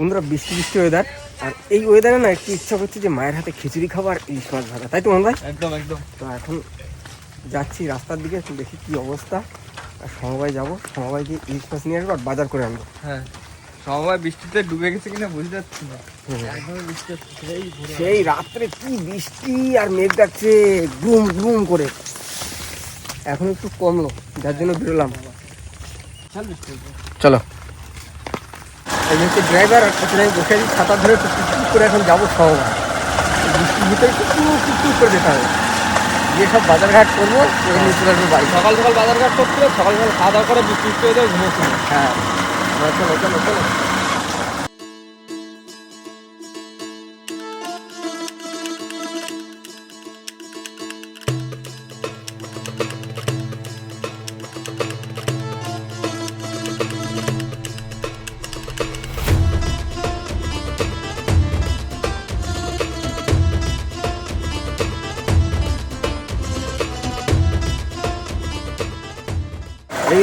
বন্ধুরা বৃষ্টি বৃষ্টি ওয়েদার আর এই ওয়েদারে না একটু ইচ্ছা করছে যে মায়ের হাতে খিচুড়ি খাবার ইলিশ মাছ ভাজা। তাই তো মন ভাই? একদম একদম। তো এখন যাচ্ছি রাস্তার দিকে একটু দেখি কি অবস্থা। আর সমবায় যাব সমবায় গিয়ে ইলিশ মাছ নিয়ে আসব আর বাজার করে আনব। হ্যাঁ সবাই বৃষ্টিতে ডুবে গেছে কিনা বুঝতে পারছি না। একদম বৃষ্টি সেই রাত্রে কি বৃষ্টি আর মেঘ ডাকছে গ্রুম গ্রুম করে। এখন একটু কমলো যার জন্য বেরোলাম। চলো। এই হচ্ছে ড্রাইভার আর পেছনে বসে আছি ছাতা ধরে একটু টুকটুক করে এখন যাব এই বৃষ্টির ভিতরে একটু টুকটুক করে যেতে হবে। গিয়ে সব বাজারঘাট করব করে নিয়ে চলে আসব বাড়ি। সকাল সকাল বাজারঘাট করতে সকাল সকাল খাওয়া দাওয়া করে বৃষ্টি করে হয়ে ঘুমোচ্ছিল হ্যাঁ। চলো চলো চলো।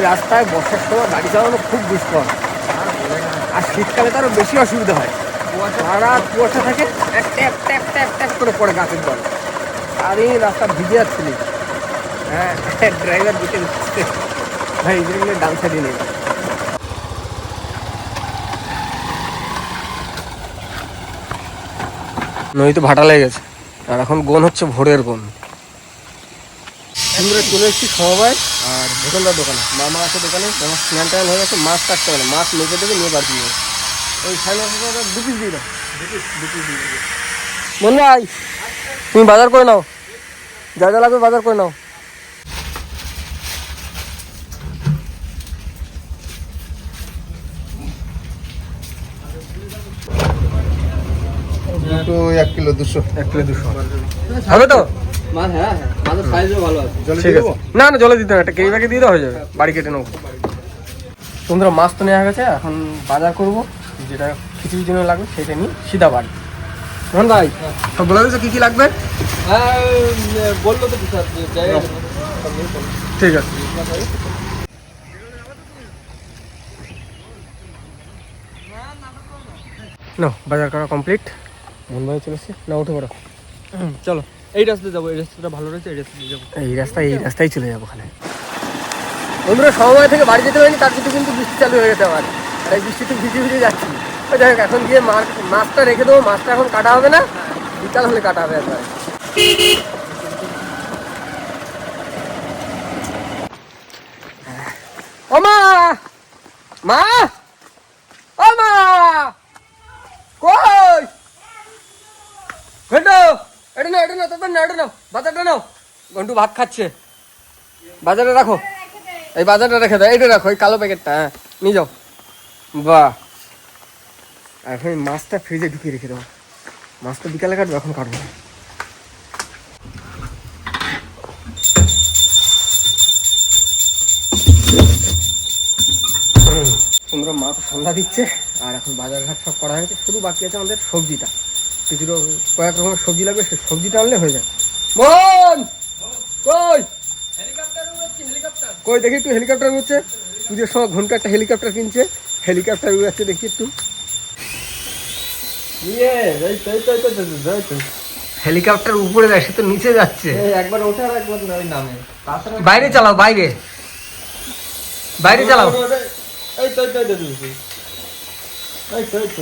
রাস্তায় বর্ষার সময় গাড়ি চালানো খুব দুষ্কর। আর শীতকালে তো আরও বেশি অসুবিধা হয়। সারা কুয়াশা থাকে, ট্যাপ ট্যাপ ট্যাপ ট্যাপ করে পড়ে গাছের জল। আর এই রাস্তা ভিজে যাচ্ছিলি হ্যাঁ ড্রাইভার দিতে ভাই ডান সাইডে নেই নদীতে ভাটা লেগে গেছে। আর এখন গোন হচ্ছে ভোরের গোন। আমরা চলে এসেছি সমবায় আর দোকানদার দোকানে। মামা আছে দোকানে মামা স্নান টান হয়ে গেছে মাছ কাটতে হবে মাছ মেপে দেবে নিয়ে বাড়ি নিয়ে ওই সাড়ে নশো দু পিস দিয়ে দাও। দু পিস দু পিস দিয়ে দেবে মন ভাই তুমি বাজার করে নাও। যা যা লাগবে বাজার করে নাও। দুটো এক কিলো দুশো এক কিলো দুশো। হবে তো? মাছ হ্যাঁ হ্যাঁ মাছের সাইজও ভালো আছে। ঠিক আছে। না না জলে দিতে না একটা কেরি ব্যাগে দিয়ে দেওয়া হয়ে যাবে বাড়ি কেটে নেব। তোমরা মাছ তো নেওয়া গেছে এখন বাজার করব যেটা খিচুড়ির জন্য লাগবে সেটা নিয়ে সিধা বাড়ি। ভাই সব বলে দিয়েছ কী কী লাগবে? হ্যাঁ বলল তো ঠিক আছে। না বাজার করা কমপ্লিট মন ভাই চলেছে না উঠে পড়ো। চলো। এই রাস্তায় যাব এই রাস্তাটা ভালো রয়েছে এই রাস্তায় যাব। এই রাস্তায় এই রাস্তায় চলে যাব ওখানে। বন্ধুরা সময় থেকে বাড়ি যেতে পারিনি তার কিন্তু কিন্তু বৃষ্টি চালু হয়ে যেতে পারে আর এই বৃষ্টিতে ভিজে ভিজে যাচ্ছি। যাই হোক, এখন গিয়ে মাছটা রেখে দেবো মাছটা এখন কাটা হবে না বিকাল হলে কাটা হবে একবার। ও মা! মা ও মা কই ঘন্টু এটা নাও বাজারটা নাও। ঘন্টু ভাত খাচ্ছে। বাজারে রাখো। এই বাজারটা রেখে দাও। রাখো, এই কালো প্যাকেটটা হ্যাঁ। নিয়ে যাও। বাহ। এখন মাছটা ফ্রিজে ঢুকিয়ে রেখে দেবো। মাছটা বিকালে কাটবো, এখন কাটবো না। তোমরা মা তো সন্ধ্যা দিচ্ছে, আর এখন বাজার ঘাট সব করা হয়েছে। শুধু বাকি আছে আমাদের সবজিটা। কিছুটা কয়েক রকমের সবজি লাগবে সে সবজিটা আনলে হয়ে যায় মন কই কই দেখি একটু হেলিকপ্টার উঠছে পুজোর সময় ঘণ্টা একটা হেলিকপ্টার কিনছে হেলিকপ্টার উড়াচ্ছে দেখি একটু ইয়ে। হেলিকপ্টার উপরে যায় সে তো নিচে যাচ্ছে একবার ওঠে আর একবার ওই নামে তাছাড়া বাইরে চালাও বাইরে বাইরে চালাও এই তো এই তো এই তো, এই তো।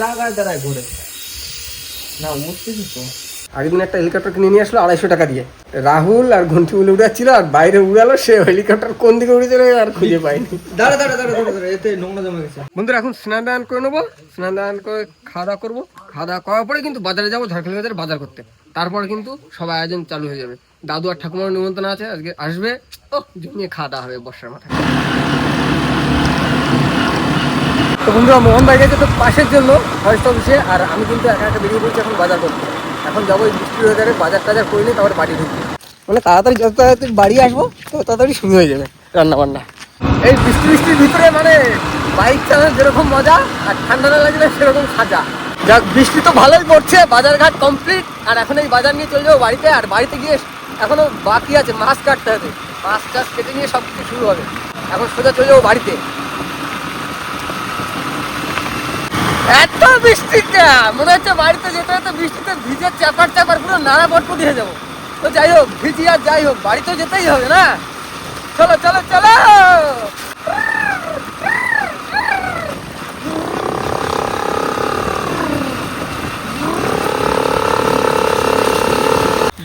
জায়গায় দাঁড়ায় ঘুরে। না উঠতেছি তো। আগের দিন একটা হেলিকপ্টার কিনে নিয়ে আসলো আড়াইশো টাকা দিয়ে। রাহুল আর ঘন্টি বলে উড়াচ্ছিল আর বাইরে উড়ালো সে হেলিকপ্টার কোন দিকে উড়ে চলে আর খুঁজে পাইনি দাঁড়া দাঁড়া দাঁড়া এতে নোংরা জমে গেছে। বন্ধুরা এখন স্নান দান করে নেব স্নান দান করে খাওয়া দাওয়া করব। খাওয়া দাওয়া করার পরে কিন্তু বাজারে যাব ঝাড়খালি বাজারে বাজার করতে। তারপরে কিন্তু সব আয়োজন চালু হয়ে যাবে। দাদু আর ঠাকুমার নিমন্ত্রণ আছে আজকে আসবে। ও জমিয়ে খাওয়া দাওয়া হবে বর্ষার মাথায়। তো বন্ধুরা, মোহন ভাই গেছে তো পাশের জন্য ফরেস্ট অফিসে আর আমি কিন্তু একা একা বেরিয়ে পড়ছি এখন বাজার করতে। এখন যাব এই বৃষ্টির ওয়েদারে বাজার টাজার করে নিয়ে তারপরে বাড়ি ঢুকবো। মানে তাড়াতাড়ি যত তাড়াতাড়ি বাড়ি আসব, তো তাড়াতাড়ি শুরু হয়ে যাবে রান্না বান্না এই বৃষ্টি বৃষ্টির ভিতরে মানে বাইক চালানোর যেরকম মজা, আর ঠান্ডা না লাগলে সেরকম সাজা। যাক, বৃষ্টি তো ভালোই পড়ছে বাজার ঘাট কমপ্লিট আর এখন এই বাজার নিয়ে চলে যাব বাড়িতে, আর বাড়িতে গিয়ে এখনও বাকি আছে, মাছ কাটতে হবে। মাছ টাছ কেটে নিয়ে সব কিছু শুরু হবে। এখন সোজা চলে যাব বাড়িতে। এত বৃষ্টিটা মনে হচ্ছে বাড়িতে যেতে যেতে বৃষ্টিতে ভিজে চাপার চাপার পুরো নাড়া বটপট দিয়ে যাব। তো যাই হোক, ভিজি আর যাই হোক, বাড়িতেও যেতেই হবে না? চলো চলো চলো!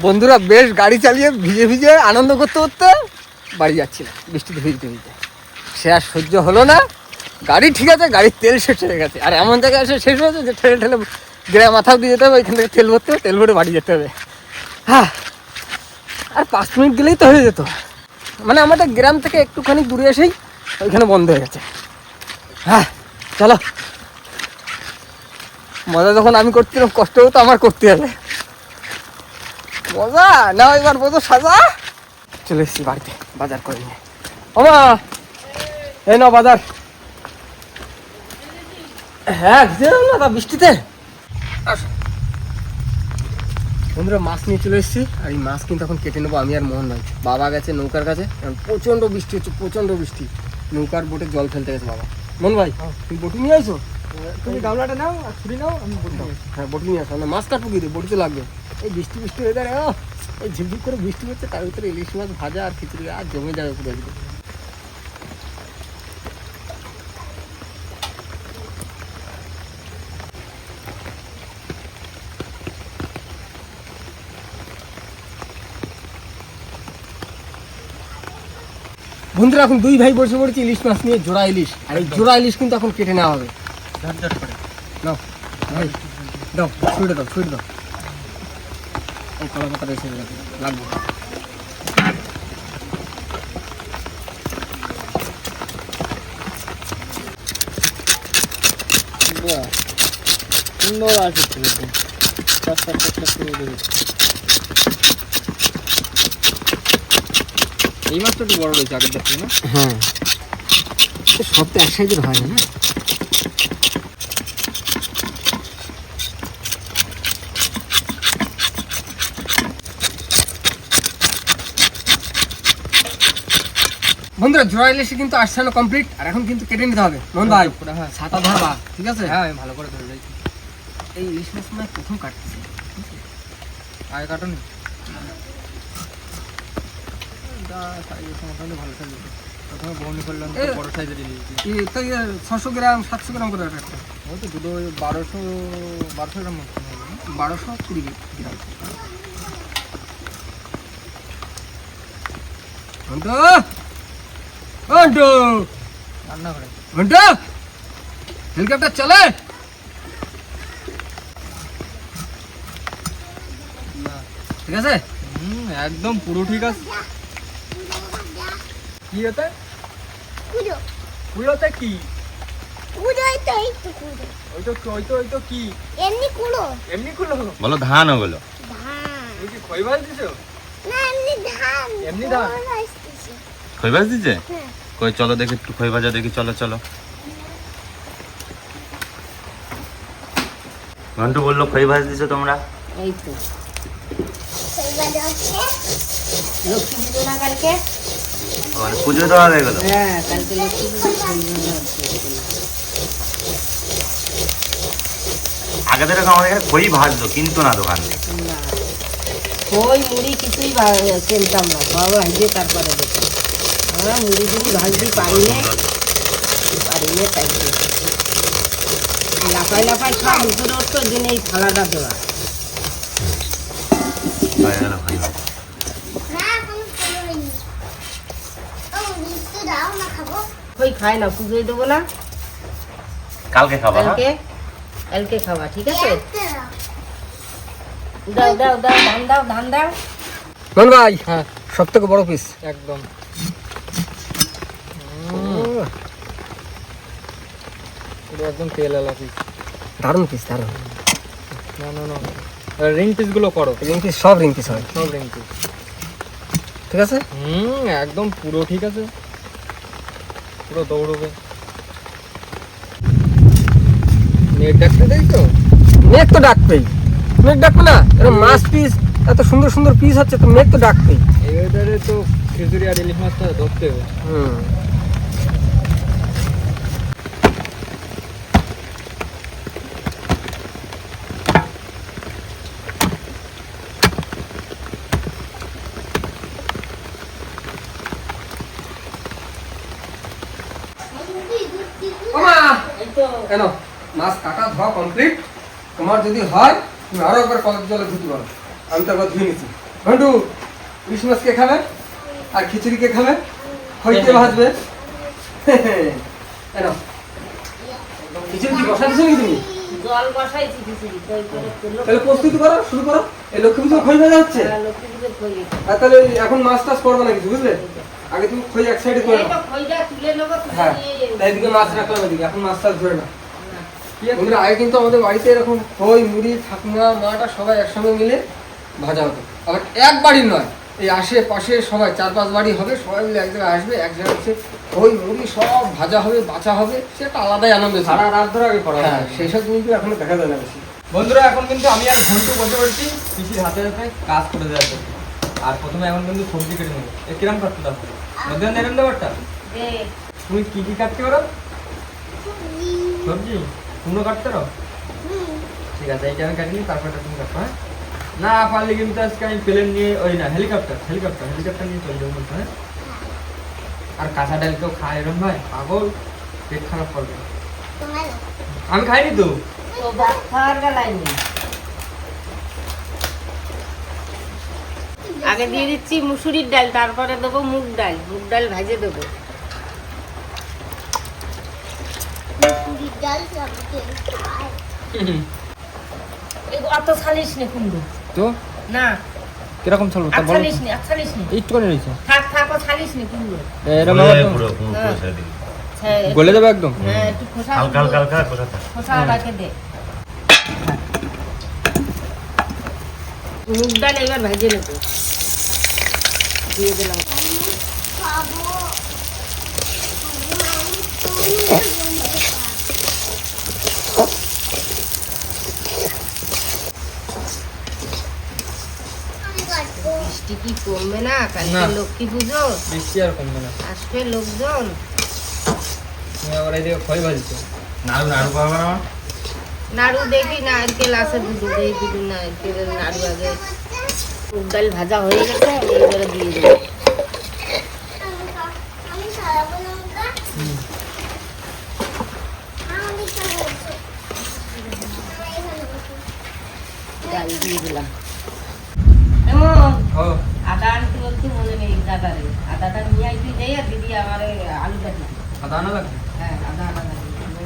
বন্ধুরা, বেশ গাড়ি চালিয়ে ভিজে ভিজে আনন্দ করতে করতে বাড়ি যাচ্ছিলাম বৃষ্টিতে ভিজতে ভিজতে। সে আর সহ্য হলো না। গাড়ি ঠিক আছে, গাড়ির তেল শেষ হয়ে গেছে। আর এমন জায়গায় এসে শেষ হয়েছে যে ঠেলে ঠেলে গ্রাম মাথাও দিয়ে যেতে হবে, ওইখান থেকে তেল ভরতে হবে, তেল ভরে বাড়ি যেতে হবে। হ্যাঁ আর পাঁচ মিনিট গেলেই তো হয়ে যেত। মানে আমাদের গ্রাম থেকে একটুখানি দূরে এসেই ওইখানে বন্ধ হয়ে গেছে। হ্যাঁ চলো। মজা যখন আমি করছিলাম কষ্টও তো আমার করতে হবে। মজা? না এবার বোঝো সাজা। চলে এসেছি বাড়িতে, বাজার করে নিয়ে। ওমা, এই নাও বাজার। হ্যাঁ ভিজে গেলাম না তা বৃষ্টিতে। বন্ধুরা মাছ নিয়ে চলে এসেছি আর এই মাছ কিন্তু এখন কেটে নেব আমি আর মোহন ভাই। বাবা গেছে নৌকার কাছে কারণ প্রচণ্ড বৃষ্টি হচ্ছে প্রচণ্ড বৃষ্টি। নৌকার বোটে জল ফেলতে গেছে বাবা। মোহন ভাই তুমি বটি নিয়ে আইছো তুমি গামলাটা নাও আর ছুরি নাও আমি বটি হ্যাঁ বটি নিয়ে আসো না মাছ কাটবো কি বটি তো লাগবে। এই বৃষ্টি বৃষ্টি হয়ে দাঁড়ায় এই ঝিপঝিপ করে বৃষ্টি হচ্ছে তার ভিতরে ইলিশ মাছ ভাজা আর খিচুড়ি আর জমে যাবে পুরো একদম। বন্ধুরা এখন দুই ভাই বসে পড়েছি ইলিশ মাছ নিয়ে জোড়া ইলিশ। আর এই জোড়া ইলিশ কিন্তু এখন কেটে নেওয়া হবে। ভাই দাও ছুটে দাও ছুটে দাও। এই কলা পাতা লাগবে। লাগবে সুন্দর আছে তো একদম। চাপ চাপ চাপ চাপ করে উঠে গেছে। এই মাছটা একটু বড় রয়েছে আগের থেকে না? হ্যাঁ। সব তো এক সাইজের হয় না না? বন্ধুরা জোড়া ইলিশে কিন্তু আসানো কমপ্লিট আর এখন কিন্তু কেটে নিতে হবে। মোহন ভাই হ্যাঁ ছাতা ধরবা ঠিক আছে? হ্যাঁ আমি ভালো করে ধরে এই ইলিশ মাছ মানে প্রথম কাটতেছি আগে কাটুন সাইজ মোটামুটি ভালো সাইজ প্রথমে বহনি করলাম তো এ- বড় সাইজের ইলিশ এই ছশো গ্রাম সাতশো গ্রাম করে একটা। ওই তো দুটো বারোশো বারোশো গ্রাম মতো। হবে না? বারোশো কুড়ি গ্রাম। ঘন্টু! ঘন্টু! রান্না করে। ঘন্টু! হেলিকপ্টার চলে! ঠিক আছে? হুম একদম পুরো ঠিক আছে। কি হতে কুড়ো কুড়োতে কি? কুড়োই তো এই তো কুড়ো ওই তো ওই তো ওই তো কি? এমনি কুড়ো এমনি কুলো বলো ধান ওগুলো। খই ভাজ দিছো? না এমনি ধান। এমনি ধান? বড় আসতেছে। খই ভাজ দিছে? হ্যাঁ। কই চলো দেখি একটু খই ভাজা দেখি চলো চলো। ঘন্টু বলল খই ভাজ দিছো তোমরা? এই তো। সেইবারে হচ্ছে। লক্ষ্মী কালকে? ও, মানে পুজো দেওয়া হয়ে গেলো। হ্যাঁ কালকে আগে থেকে আমাদের এখানে খই ভাজতো কিন্তু না দোকান। থেকে ওই মুড়ি কিছুই কিনতাম না। সব ভাজে তারপরে দেখো। আমরা মুড়ি টুড়ি ভাজতে পারি না পারি না তাই দিয়ে। লাফাই লাফাই সব উপরে উঠতো দিন এই থালাটা দেওয়া হয়ে গেল খই ভাজা। ওই খাই না পুজোয় দেবো না। কালকে খাবা হ্যাঁ? কালকে কালকে খাওয়া ঠিক আছে? দাও দাও দাও ধান দাও ধান দাও। মোহন ভাই হ্যাঁ। সব থেকে বড় পিস একদম। একদম তেল এলা পিস দারুণ পিস দারুণ। না না না। রিং পিসগুলো করো। রিং পিস সব রিং পিস হয়। সব রিং পিস ঠিক আছে? হুম একদম পুরো ঠিক আছে। পুরো দৌড়বে। নেট ডাকতে দেই তো? নেট তো ডাকবেই। নেট ডাকবে না এরকম মাছ পিস এত সুন্দর সুন্দর পিস হচ্ছে তো নেট তো ডাকবেই। এই ওয়েদারে তো খেজুরি আর ইলিশ মাছটা ধরতে হবে। হুম। কেন? মাছ কাটা ধোয়া কমপ্লিট তোমার যদি হয় তুমি আরও একবার কলের জলে ধুতে পারো। আমি তো একবার ধুয়ে নিচ্ছি ঘন্টু ইলিশ মাছ কে খাবে? আর খিচুড়ি কে খাবে? হইতে ভাজবে? কেন? খিচুড়ি কি বসা দিছো নাকি তুমি? জল বসাইছি খিচুড়ি তাহলে প্রস্তুতি করো শুরু করো। এই লক্ষ্মী পুজো খই ভাজা হচ্ছে? হ্যাঁ, এটা। আর তাহলে এখন মাছ টাছ করবে নাকি বুঝলে? আগে তুমি খই এক সাইডে করে নাও। খইটা তুলে নেব হ্যাঁ তাই এদিকে মাছ রাখলাম এদিকে। এখন মাছ টাছ ধরে না। না। বন্ধুরা আগে কিন্তু আমাদের বাড়িতে এরকম খই মুড়ি ঠাকুমা মাটা সবাই একসঙ্গে মিলে ভাজা হতো। আবার এক বাড়ির নয় এই আশেপাশে সবাই চার পাঁচ বাড়ি হবে সবাই মিলে এক জায়গায় আসবে এক জায়গায় হচ্ছে খই মুড়ি সব ভাজা হবে বাঁচা হবে সেটা আলাদাই আনন্দ। সারা রাত ধরে আগে করা হ্যাঁ সেই সব কিন্তু এখনও দেখা যায় না বেশি। বন্ধুরা এখন কিন্তু আমি আর ঘন্টু বসে পড়ছি পিসির হাতে হাতে কাজ করে দেওয়া আর প্রথমে এখন কিন্তু সবজি কেটে নেব। এ কিরম কাটতে দাও ব্যাপারটা? তুমি কি কি কাটতে পারো? সবজি। কুমড়ো কাটতে পারো? ঠিক আছে এইটা আমি কাটিনি তারপরটা তুমি কাটবো হ্যাঁ? না পারলে কিন্তু আজকে আমি প্লেন নিয়ে ওই না হেলিকপ্টার হেলিকপ্টার হেলিকপ্টার নিয়ে চলে যাব হ্যাঁ? আর কাঁচা ডাল কেউ খায় এরম ভাই? পাগল? পেট খারাপ করবে। আমি খাইনি তো? তো ভাত খাওয়ার বেলায় নেই আগে দিয়ে দিচ্ছি মুসুরির ডাল তারপরে দেবো মুগ ডাল। মুগ ডাল ভেজে দেবো। অত ছালিস নে কুমড়ো। তো? না। কীরকম চলবো আর ছালিস নে ছালিস নে। একটু করে রয়েছে থাক থাক ও ছালিস নে কুমড়ো। এরম পুরো পুরো পুরো পুরো ছেড়ে দিবি। একটু- গলে যাবে একদম? হ্যাঁ একটু খোসা হালকা হালকা হালকা কষা খোসা রাখে দে। মুগ ডাল এবার ভেজে নেব। দিয়ে দিলাম। বৃষ্টি কি কমবে না? কালকে। লক্ষ্মী পুজো? বেশি আর কমবে না। আসবে লোকজন? তুমি আবার নাড়ু নাড়ু না? নাড়ু দেখি নারকেল আছে দুটো দিয়ে দুটো নারকেলের নাড়ু আগে। মুগ ডাল ভাজা হয়ে গেছে আমি এবারে দিয়ে দেবো। ডাল দিয়ে দিলাম। ও আদা আনতে বলতে মনে নেই দাদারে আদাটা নিয়ে আইতে যাই আর দিদি আমার আলুটা দিদি আদা আনা লাগবে? হ্যাঁ আদা আদা লাগবে।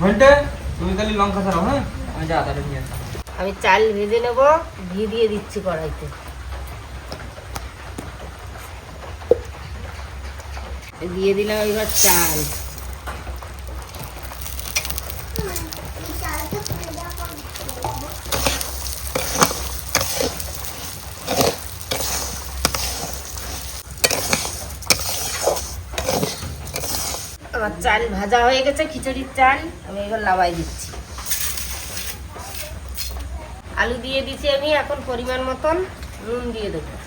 ঘন্টে তুমি তাহলে লঙ্কা ছাড়াও হ্যাঁ? আমি যা আদাটা নিয়ে আসি আমি চাল ভেজে নেব ঘি দিয়ে দিচ্ছি কড়াইতে। দিয়ে দিলাম এবার চাল। আমার চাল ভাজা হয়ে গেছে, খিচুড়ির চাল। আমি এবার লাবাই দিচ্ছি। আলু দিয়ে দিছি আমি, এখন পরিমাণ মতন নুন দিয়ে দেবো।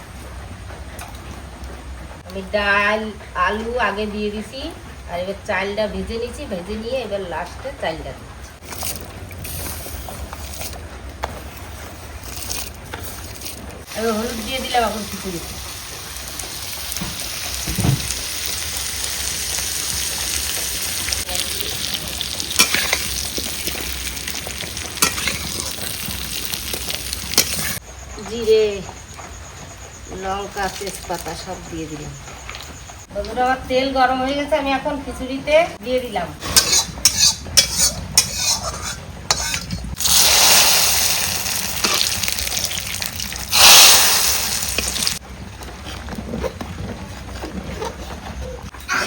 আমি ডাল, আলু আগে দিয়ে দিছি, আর এবার চালটা ভেজে নিছি, ভেজে নিয়ে এবার লাস্টে চালটা দিচ্ছি। হলুদ দিয়ে দিলাম এখন খিচুড়িতে জিরে। লঙ্কা তেজপাতা সব দিয়ে দিলাম। বন্ধুরা আমার তেল গরম হয়ে গেছে আমি এখন খিচুড়িতে দিয়ে দিলাম।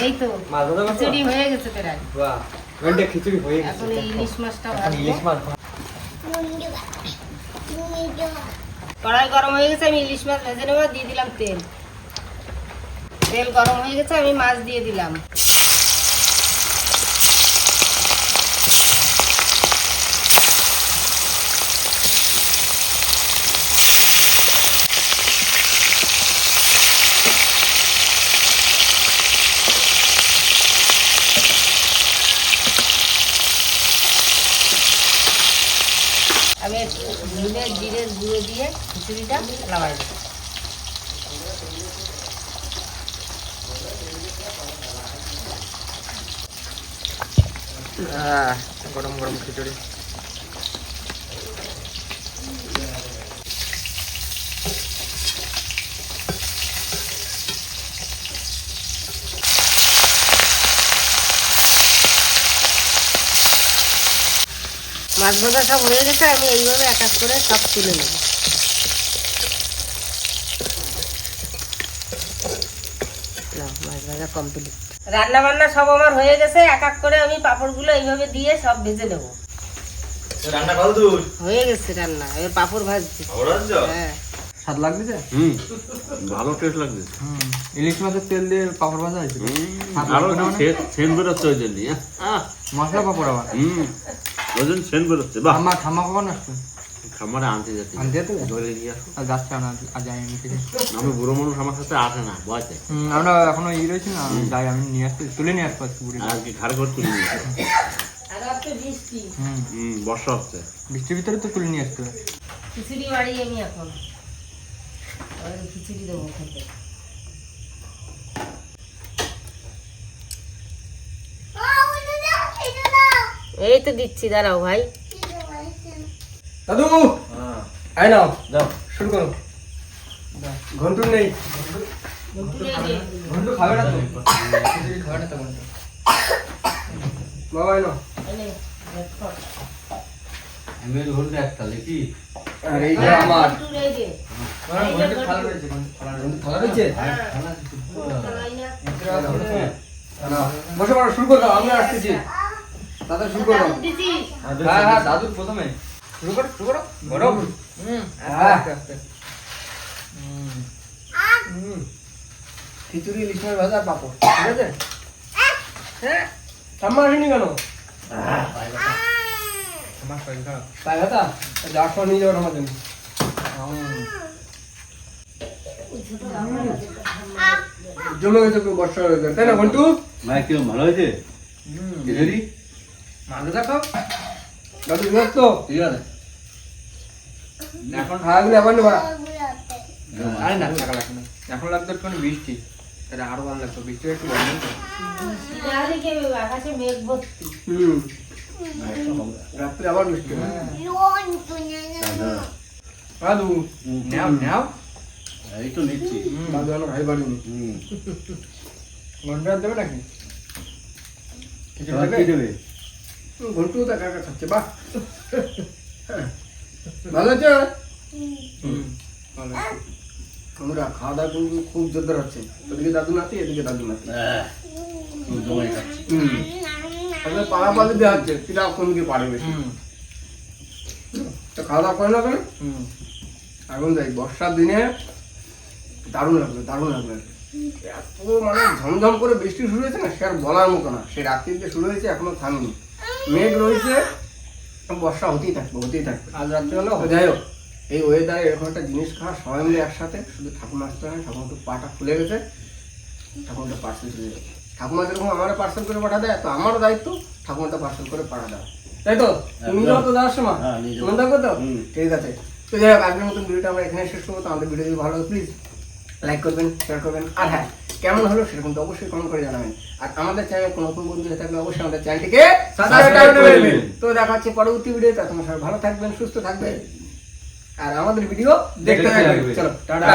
এই তো খিচুড়ি হয়ে গেছে প্রায়। বাহ ঘন্টে খিচুড়ি হয়ে গেছে এখন ইলিশ মাছটা ভাজবো। ইলিশ মাছ। কড়াই গরম হয়ে গেছে, আমি ইলিশ মাছ ভেজে নেব দিয়ে দিলাম তেল। তেল গরম হয়ে গেছে, আমি মাছ দিয়ে দিলাম আমি একটু ভুলে জিরের গুঁড়ো দিয়ে খিচুড়িটা লাগাই দেবো গরম গরম খিচুড়ি। মাছ ভাজা সব হয়ে গেছে আমি এইভাবে এক এক করে সব তুলে নেব নাও, মাছ ভাজা কমপ্লিট রান্না বান্না সব আমার হয়ে গেছে এক এক করে আমি পাঁপড়গুলো এইভাবে দিয়ে সব ভেজে নেব। রান্না কত দূর। হয়ে গেছে রান্না এবার পাঁপড় ভাজছি। হ্যাঁ। স্বাদ হুম ভালো টেস্ট লাগছে। হুম ইলিশ মাছের তেল দিয়ে পাপড় ভাজা হয়েছে? স্বাদ আরও লাগবে? সেন বেরোচ্ছে ওই জন্য আহ, মশলা পাপড় আবার? হুম ওই জন্য সেন বেরোচ্ছে বাহ। ঠাম্মা ঠাম্মা কখন আসছে? খামারে আনতে যেতে আনতে যেতে? ধরে নিয়ে আসো। আর যাচ্ছে না আজ যাই আমি আমি বুড়ো মানুষ আমার সাথে আসে না বয়সে। আমরা এখনও ই রয়েছি না যাই আমি নিয়ে আসতে তুলে নিয়ে আসব আজকে বুড়ি আর কি ঘাড় ঘর তুলে নিয়ে হুম। বর্ষা হচ্ছে। বৃষ্টির ভিতরে তো তুলে নিয়ে আসতে হবে। খিচুড়ি বাড়ি আমি এখন। খিচুড়ি দেবো খেতে। এই তো দিচ্ছি দাঁড়াও ভাই। দাদু আয় নাও। যাও শুরু করো। ঘন্টু নেই। ঘন্টু খাবে না? তো? খাবে না তো ঘন্টু? বাবা আয় নাও। আমি ধরতে একটা দেখি আর এই যে আমার। একটু রেখে দে। ঘন্টু থালা রয়েছে ঘন্টু থালা রয়েছে। চালাই না। না, বসে পড়ো শুরু করো আমি আসতেছি। দাদা শুরু করো। হ্যাঁ হ্যাঁ দাদুর প্রথমে। শুরু করো শুরু করো। গরম। হুম। আস্তে আস্তে। হুম। হুম। খিচুড়ি ইলিশ মাছ ভাজা পাঁপড়। ঠিক আছে? হ্যাঁ? ঠাম্মা আসেনি কেন? আমার শরীর খারাপ তাই ব্যথা? যাওয়ার সময় নিয়ে যাবেন আমার জন্য। জমে গেছে পুরো বর্ষা হয়ে তাই না ঘন্টু ভাই কিরম ভালো হয়েছে? খিচুড়ি? মাঝে দেখো দাদু ব্যস্ত ঠিক এখন খাওয়া গেলে নেবা আরে না থাকা লাগবে না। এখন লাগতো একটুখানি বৃষ্টি তাহলে আরও ভালো লাগতো। বৃষ্টি একটু বন্ধ হতো। তাহলে কি হবে? আকাশে মেঘ ভর্তি হুম রাত্রে আবার বৃষ্টি। দাদু নাও নাও। এই তো নিচ্ছি। দাদু এখনও ভাই ঘণ্টা দেবে নাকি? দেবে? ঘন্টু একা একা খাচ্ছে বাহ। হ্যাঁ। ভালো আছে? হুম ভালো আছে। আমরা খাওয়া দাওয়া কিন্তু খুব জোরদার হচ্ছে। ওদিকে দাদু নাতি এদিকে দাদু নাতি। তাহলে পাড়া পাড়ি দেওয়া হচ্ছে কিরা কোন দিকে পারে বেশি? তো খাওয়া দাওয়া করে না কেন? হুম। এখন যাই বর্ষার দিনে দারুণ লাগবে দারুণ লাগবে। এত মানে ঝমঝম করে বৃষ্টি শুরু হয়েছে না সে আর বলার মতো না। সে রাত্রি থেকে শুরু হয়েছে এখনও থামেনি। মেঘ রয়েছে বর্ষা হতেই থাকবে হতেই থাকবে। আজ রাত্রে হলো তো যাই হোক এই ওয়েদারে এরকম একটা জিনিস খাওয়া সবাই মিলে একসাথে শুধু ঠাকুমা আসতে হয় ঠাকুমা তো পাটা খুলে গেছে ঠাকুমাটা পার্সেল চলে যাবে ঠাকুমা যেরকম আমার পার্সেল করে পাঠা দেয় তো আমারও দায়িত্ব ঠাকুমাটা পার্সেল করে পাঠা দেওয়া। তাই তো? তুমি যাও তো যাওয়ার সময়? হ্যাঁ। মনে থাকবে তো? ঠিক আছে। তো যাই হোক আজকের মতন ভিডিওটা আমরা এখানে শেষ করব। তো আমাদের ভিডিও যদি ভালো প্লিজ লাইক করবেন শেয়ার করবেন। আর হ্যাঁ কেমন হলো সেরকম তো অবশ্যই কমেন্ট করে জানাবেন। আর আমাদের চ্যানেলে কোনো নতুন বন্ধু হয়ে থাকলে অবশ্যই আমাদের চ্যানেলটিকে। তো দেখা হচ্ছে পরবর্তী ভিডিওতে তোমার সবাই ভালো থাকবেন সুস্থ থাকবেন। আর আমাদের ভিডিও দেখতে থাকবেন। চলো। টাটা।